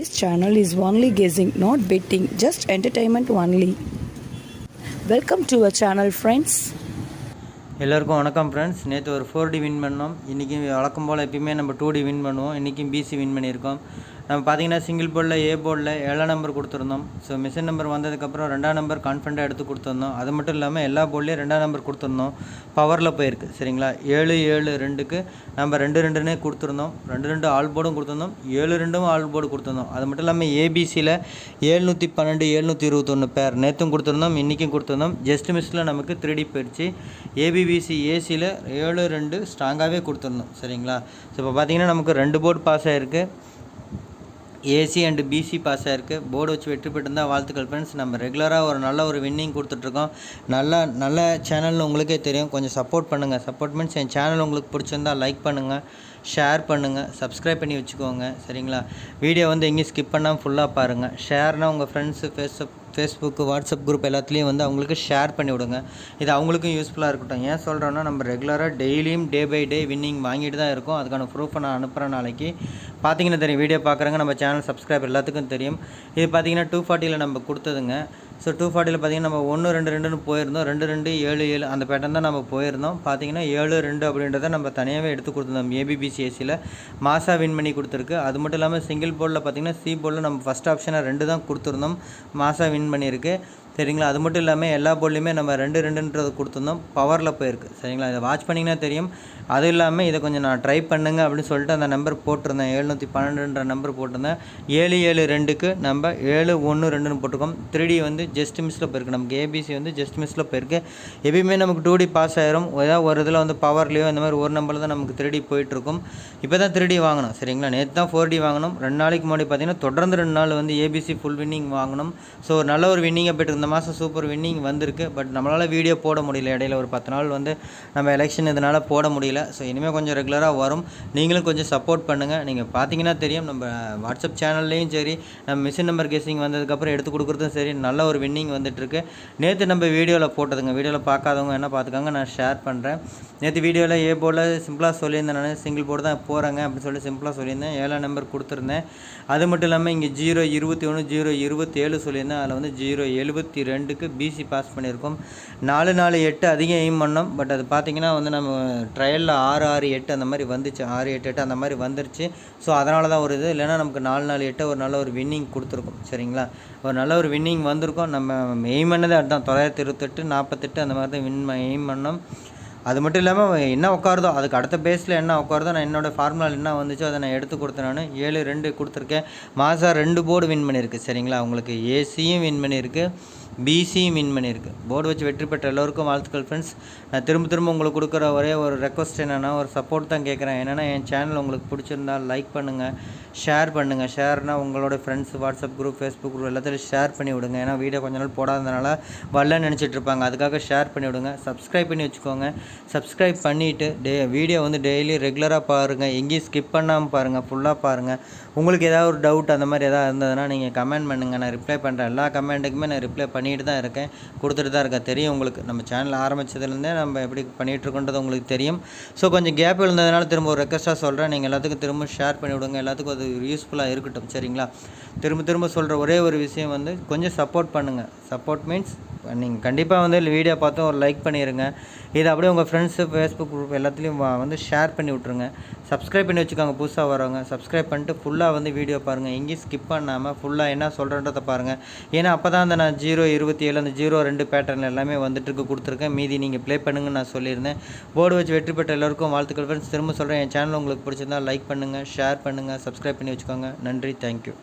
This channel is only guessing, not betting, just entertainment only. Welcome to our channel friends எல்லாருக்கும் வணக்கம் friends நேற்று ஒரு four D win பண்ணோம் இன்றைக்கி வழக்கம் போல் எப்பயுமே நம்ம டூ டி வின் பண்ணுவோம் இன்றைக்கும் பிசி வின் பண்ணியிருக்கோம் நம்ம பார்த்தீங்கன்னா சிங்கிள் போர்டில் ஏ போர்டில் ஏழாம் நம்பர் கொடுத்துருந்தோம். ஸோ மிஷின் நம்பர் வந்ததுக்கப்புறம் ரெண்டாம் நம்பர் கான்ஃபிடண்ட்டாக எடுத்து கொடுத்துருந்தோம். அது மட்டும் இல்லாமல் எல்லா போர்ட்லேயும் ரெண்டாம் நம்பர் கொடுத்துருந்தோம். பவரில் போயிருக்கு சரிங்களா? ஏழு ஏழு ரெண்டுக்கு நம்ம ரெண்டு ரெண்டுனே கொடுத்துருந்தோம். ரெண்டு ரெண்டு ஆல் போர்டும் கொடுத்துருந்தோம். ஏழு ரெண்டும் ஆல் போர்டு கொடுத்துருந்தோம். அது மட்டும் இல்லாமல் ஏபிசியில் ஏழ்நூற்றி பன்னெண்டு ஏழ்நூற்றி இருபத்தொன்று பேர் நேற்றும் கொடுத்துருந்தோம் இன்றைக்கும் கொடுத்துருந்தோம். ஜஸ்ட் மிஸ்ஸில் நமக்கு த்ரீ போயிடுச்சு. ஏபிபிசி ஏசியில் ஏழு ரெண்டு ஸ்ட்ராங்காகவே கொடுத்துருந்தோம் சரிங்களா? ஸோ இப்போ பார்த்தீங்கன்னா நமக்கு ரெண்டு போர்டு பாஸ் ஆகிருக்கு ஏசி அண்டு பிசி பாஸ் ஆகிருக்கு போர்டு வச்சு வெற்றி பெற்றிருந்தால் வாழ்த்துக்கள் ஃப்ரெண்ட்ஸ் நம்ம ரெகுலராக ஒரு நல்ல ஒரு வின்னிங் கொடுத்துட்ருக்கோம். நல்ல நல்ல சேனல்னு உங்களுக்கே தெரியும். கொஞ்சம் சப்போர்ட் பண்ணுங்கள் சப்போர்ட் மீன்ஸ் என் சேனல் உங்களுக்கு பிடிச்சிருந்தா லைக் பண்ணுங்கள் ஷேர் பண்ணுங்கள் சப்ஸ்கிரைப் பண்ணி வச்சுக்கோங்க. சரிங்களா? வீடியோ வந்து எங்கேயும் ஸ்கிப் பண்ணாமல் ஃபுல்லாக பாருங்கள் ஷேர்னால் உங்கள் ஃப்ரெண்ட்ஸு ஃபேஸ்அப் ஃபேஸ்புக்கு வாட்ஸ்அப் குரூப் எல்லாத்துலேயும் வந்து அவங்களுக்கு ஷேர் பண்ணி விடுங்க. இது அவங்களுக்கும் யூஸ்ஃபுல்லாக இருக்கட்டும். ஏன் சொல்கிறோன்னா நம்ம ரெகுலராக டெய்லியும் டே பை டே வின்னிங் வாங்கிட்டு தான் இருக்கோம். அதுக்கான ப்ரூஃபை நான் அனுப்புகிறேன் நாளைக்கு. பார்த்தீங்கன்னா தெரியும் வீடியோ பார்க்குறவங்க நம்ம சேனல் சப்ஸ்கிரைப் எல்லாத்துக்கும் தெரியும். இது பார்த்தீங்கன்னா டூ ஃபார்ட்டியில் நம்ம கொடுத்ததுங்க. ஸோ டூ ஃபார்ட்டியில் பார்த்தீங்கன்னா நம்ம ஒன்று ரெண்டு ரெண்டுன்னு போயிருந்தோம். ரெண்டு ரெண்டு ஏழு ஏழு அந்த பேட்டர்ன் தான் நம்ம போயிருந்தோம். பார்த்தீங்கன்னா ஏழு ரெண்டு அப்படின்றத நம்ம தனியாகவே எடுத்து கொடுத்துருந்தோம். ஏபிபிசிஎஸ்சியில் மாசா வின் பண்ணி கொடுத்துருக்கு. அது மட்டும் இல்லாமல் சிங்கிள் போர்டில் பார்த்தீங்கன்னா சி போர்டில் நம்ம ஃபஸ்ட் ஆப்ஷனாக ரெண்டு தான் கொடுத்துருந்தோம். மாசா வின் பண்ணியிருக்கு. சரிங்களா? அது மட்டும் இல்லாமல் எல்லா போர்ட்லேயுமே நம்ம ரெண்டு ரெண்டுன்றது கொடுத்துருந்தோம். பவரில் போயிருக்கு. சரிங்களா? இதை வாட்ச் பண்ணிங்கன்னா தெரியும். அது இல்லாமல் இதை கொஞ்சம் நான் ட்ரை பண்ணுங்க அப்படின்னு சொல்லிட்டு அந்த நம்பர் போட்டிருந்தேன். எழுநூற்றி பன்னெண்டுன்ற நம்பர் போட்டிருந்தேன். ஏழு ஏழு ரெண்டுக்கு நம்ம ஏழு ஒன்று ரெண்டுன்னு போட்டிருக்கோம். த்ரீ டி வந்து ஜஸ்ட் மிஸ்ஸில் போயிருக்கு. நமக்கு ஏபிசி வந்து ஜஸ்ட் மிஸ்ஸில் போயிருக்கு. எப்பயுமே நமக்கு டூ டி பாஸ் ஆயிரும். ஏதாவது ஒரு இதில் வந்து பவர்லேயோ இந்த மாதிரி ஒரு நம்பரில் தான் நமக்கு த்ரீ டி போயிட்டுருக்கும். இப்போ தான் த்ரீ டி வாங்கணும் சரிங்களா? நேற்று தான் ஃபோர் டி வாங்கணும் ரெண்டு நாளைக்கு முன்னாடி பார்த்தீங்கன்னா தொடர்ந்து ரெண்டு நாள் வந்து ஏபிசி ஃபுல் வின்னிங் வாங்கணும் ஸோ ஒரு நல்ல ஒரு வின்னிங்கை போய்ட்டு இருந்தோம் மாதம் சூப்பர் வின்னிங் வந்திருக்கு பட் நம்மளால் வீடியோ போட முடியல. இடையில ஒரு பத்து நாள் வந்து நம்ம எலெக்ஷன் இதனால் போட முடியல. ஸோ இனிமேல் கொஞ்சம் ரெகுலராக வரும். நீங்களும் கொஞ்சம் சப்போர்ட் பண்ணுங்கள் நீங்கள் பார்த்தீங்கன்னா தெரியும் நம்ம வாட்ஸ்அப் சேனல்லையும் சரி நம்ம மிஷின் நம்பர் கெஸிங் வந்ததுக்கப்புறம் எடுத்து கொடுக்குறதும் சரி நல்ல ஒரு வின்னிங் வந்துட்டுருக்கு. நேற்று நம்ம வீடியோவில் போட்டதுங்க. வீடியோவில் பார்க்காதவங்க என்ன பார்த்துக்காங்க நான் ஷேர் பண்ணுறேன் நேற்று வீடியோவில் ஏ போர்டில் சிம்பிளாக சொல்லியிருந்தேன் நான். சிங்கிள் போர்டு தான் போகிறேங்க அப்படின்னு சொல்லி சிம்பிளாக சொல்லியிருந்தேன். ஏழாம் நம்பர் கொடுத்துருந்தேன். அது மட்டும் இல்லாமல் இங்கே ஜீரோ இருபத்தி ஒன்று ஜீரோ இருபத்தேழு சொல்லியிருந்தேன். அதில் வந்து ஜீரோ எழுபத்தி ரெண்டுக்கு பிசி பாஸ் பண்ணியிருக்கோம். நாலு நாலு எட்டு அதிகம் எய்ம் பண்ணோம். பட் அது பார்த்திங்கன்னா வந்து நம்ம ட்ரையலில் ஆறு ஆறு எட்டு அந்த மாதிரி வந்துச்சு. ஆறு எட்டு எட்டு அந்த மாதிரி வந்துருச்சு. ஸோ அதனால தான் ஒரு இது. இல்லைன்னா நமக்கு நாலு நாலு எட்டு ஒரு நல்ல ஒரு வின்னிங் கொடுத்துருக்கோம். சரிங்களா? ஒரு நல்ல ஒரு வின்னிங் வந்திருக்கோம். நம்ம எய்ம் பண்ணதே அதுதான். தொள்ளாயிரத்தி இருபத்தெட்டு நாற்பத்தெட்டு அந்த மாதிரி தான் வின் எய்ம் பண்ணோம். அது மட்டும் இல்லாமல் என்ன உட்காருதோ அதுக்கு அடுத்த பேஸில் என்ன உட்காருதோ நான் என்னோடய ஃபார்முலாவில் என்ன வந்துச்சோ அதை நான் எடுத்து கொடுத்தேன் நான். ஏழு ரெண்டு கொடுத்துருக்கேன். மாதம் ரெண்டு போர்டு வின் பண்ணியிருக்கு. சரிங்களா? உங்களுக்கு ஏசியும் வின் பண்ணியிருக்கு. பிசியும் வின் பண்ணியிருக்கு போர்டு வச்சு வெற்றி பெற்ற எல்லோருக்கும் வாழ்த்துக்கள் ஃப்ரெண்ட்ஸ் நான் திரும்ப திரும்ப உங்களுக்கு கொடுக்குற ஒரே ஒரு ரெக்வஸ்ட் என்னென்னா ஒரு சப்போர்ட் தான் கேட்குறேன் என்னென்னா என் சேனல் உங்களுக்கு பிடிச்சிருந்தா லைக் பண்ணுங்கள் ஷேர் பண்ணுங்கள் ஷேர்னால் உங்களோட friends WhatsApp group Facebook group எல்லாத்தையும் ஷேர் பண்ணி விடுங்க. ஏன்னா வீடியோ கொஞ்ச நாள் போடாததுனால வரலன்னு நினச்சிட்டு இருப்பாங்க. அதுக்காக ஷேர் பண்ணி விடுங்க. சப்ஸ்கிரைப் பண்ணி வச்சுக்கோங்க. சப்ஸ்கிரைப் பண்ணிவிட்டு டே வீடியோ வந்து டெய்லி ரெகுலராக பாருங்கள் எங்கேயும் ஸ்கிப் பண்ணாமல் பாருங்கள் ஃபுல்லாக பாருங்கள் உங்களுக்கு ஏதாவது ஒரு டவுட் அந்த மாதிரி எதாவது இருந்ததுன்னா நீங்கள் கமெண்ட் பண்ணுங்கள் நான் ரிப்ளை பண்ணுறேன் எல்லா கமெண்ட்டுக்குமே நான் ரிப்ளை பண்ணிட்டு தான் இருக்கேன். கொடுத்துட்டு தான் இருக்கேன். தெரியும் உங்களுக்கு. நம்ம சேனல் ஆரம்பித்ததுலேருந்தே நம்ம எப்படி பண்ணிகிட்ருக்கோன்றது உங்களுக்கு தெரியும். ஸோ கொஞ்சம் கேப் இருந்ததுனால திரும்ப ஒரு ரெக்வஸ்ட்டாக சொல்கிறேன் நீங்கள் எல்லாத்துக்கும் திரும்ப ஷேர் பண்ணி விடுங்க. எல்லாத்துக்கும் அது யூஸ்ஃபுல்லாக இருக்கட்டும். சரிங்களா? திரும்ப திரும்ப சொல்கிற ஒரே ஒரு விஷயம் வந்து கொஞ்சம் சப்போர்ட் பண்ணுங்கள் சப்போர்ட் மீன்ஸ் நீங்கள் கண்டிப்பாக வந்து வீடியோ பார்த்து ஒரு லைக் பண்ணிடுங்க இதை அப்படியே உங்கள் ஃப்ரெண்ட்ஸு ஃபேஸ்புக் குரூப் எல்லாத்துலேயும் வந்து ஷேர் பண்ணி விட்ருங்க சப்ஸ்கிரைப் பண்ணி வச்சுக்கோங்க புதுசாக வரவங்க. சப்ஸ்கிரைப் பண்ணிட்டு ஃபுல்லாக வந்து வீடியோ பாருங்கள் எங்கேயும் ஸ்கிப் பண்ணாமல் ஃபுல்லாக என்ன சொல்கிறன்றதை பாருங்கள் ஏன்னா அப்போ தான் அந்த நான் ஜீரோ இருபத்தி ஏழு அந்த ஜீரோ ரெண்டு பேட்டர்ன் எல்லாமே வந்துட்டுருக்கு கொடுத்துருக்கேன். மீதி நீங்கள் ப்ளே பண்ணுங்கன்னு நான் சொல்லியிருந்தேன். போர்டு வச்சு வெற்றி பெற்ற எல்லோருக்கும் வாழ்த்துக்கள் ஃப்ரெண்ட்ஸ் திரும்ப சொல்கிறேன் என் சேனல் உங்களுக்கு பிடிச்சிருந்தா லைக் பண்ணுங்கள் ஷேர் பண்ணுங்கள் சப்ஸ்கிரைப் பண்ணி வச்சுக்கோங்க. நன்றி தேங்க்யூ